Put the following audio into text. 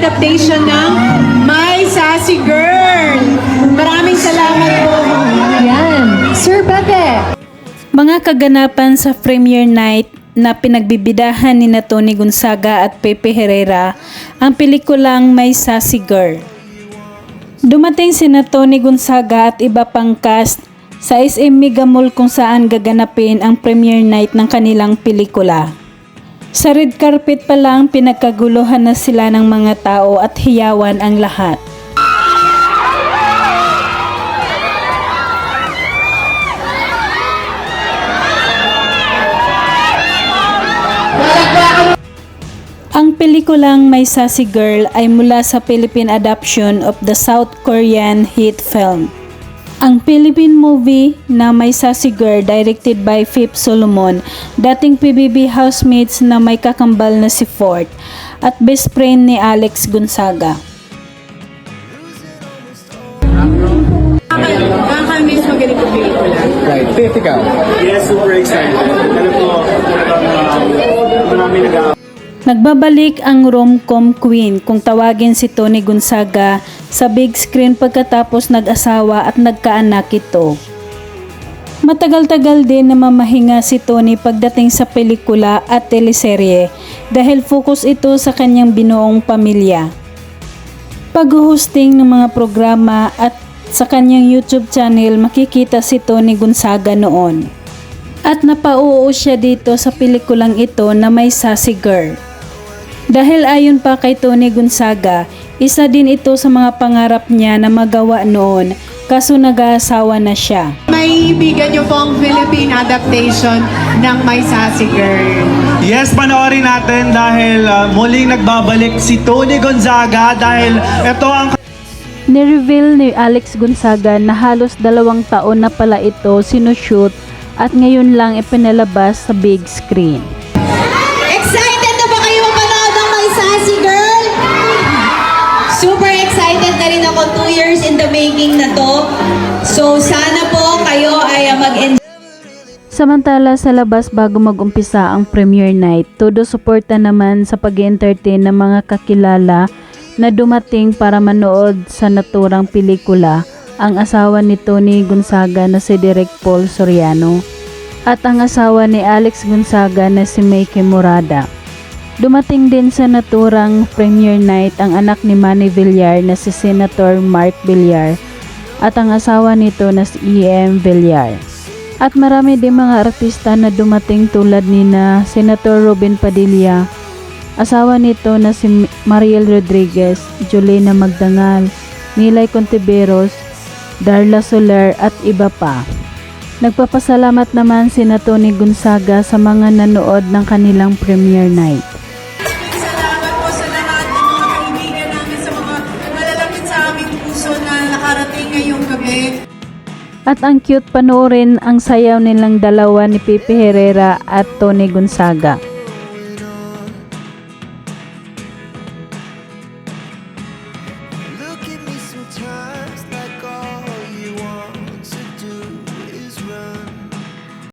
adaptation ng My Sassy Girl. Maraming salamat po. Yan. Sir Bebe. Mga kaganapan sa premiere night na pinagbibidahan ni na Tony Gonzaga at Pepe Herrera ang pelikulang May Sassy Girl. Dumating si na Tony Gonzaga at iba pang cast sa SM Mega Mall kung saan gaganapin ang premiere night ng kanilang pelikula. Sa red carpet pa lang pinagkaguluhan na sila ng mga tao at hiyawan ang lahat. Ang pelikulang May Sassy Girl ay mula sa Philippine adaptation of the South Korean hit film. Ang Philippine movie na May Sassy Girl directed by Phip Solomon, dating PBB housemates na may kakambal na si Fort at best friend ni Alex Gonzaga. Nakakamiss mo ganito pelikula. Right. Faith, ikaw. Yes, super excited. Ano po, uh, marami nag Nagbabalik ang rom-com queen kung tawagin si Tony Gonzaga sa big screen pagkatapos nag-asawa at nagkaanak ito. Matagal-tagal din na mamahinga si Tony pagdating sa pelikula at teleserye dahil focus ito sa kanyang binuong pamilya. Pag-hosting ng mga programa at sa kanyang YouTube channel makikita si Tony Gonzaga noon. At napauo siya dito sa pelikulang ito na may sassy girl. Dahil ayon pa kay Tony Gonzaga, isa din ito sa mga pangarap niya na magawa noon kaso nag-aasawa na siya. May ibigan niyo po ang Philippine adaptation ng My Sassy Girl. Yes, panoorin natin dahil uh, muling nagbabalik si Tony Gonzaga dahil ito ang Nireveal ni Alex Gonzaga na halos dalawang taon na pala ito sinushoot at ngayon lang ipinalabas sa big screen. Excited Super excited na rin ako. Two years in the making na to. So, sana po kayo ay mag-enjoy Samantala sa labas bago mag-umpisa ang premiere night, todo suporta naman sa pag entertain ng mga kakilala na dumating para manood sa naturang pelikula ang asawa ni Tony Gonzaga na si Direk Paul Soriano at ang asawa ni Alex Gonzaga na si Meike Morada. Dumating din sa naturang premiere night ang anak ni Manny Villar na si Senator Mark Villar at ang asawa nito na si E.M. Villar. At marami din mga artista na dumating tulad ni na Senator Robin Padilla, asawa nito na si Mariel Rodriguez, Julena Magdangal, Nilay Contiveros, Darla Soler at iba pa. Nagpapasalamat naman si Tony Gonzaga sa mga nanood ng kanilang premiere night. Na nakarating ngayong gabi. At ang cute panoorin ang sayaw nilang dalawa ni Pepe Herrera at Tony Gonzaga.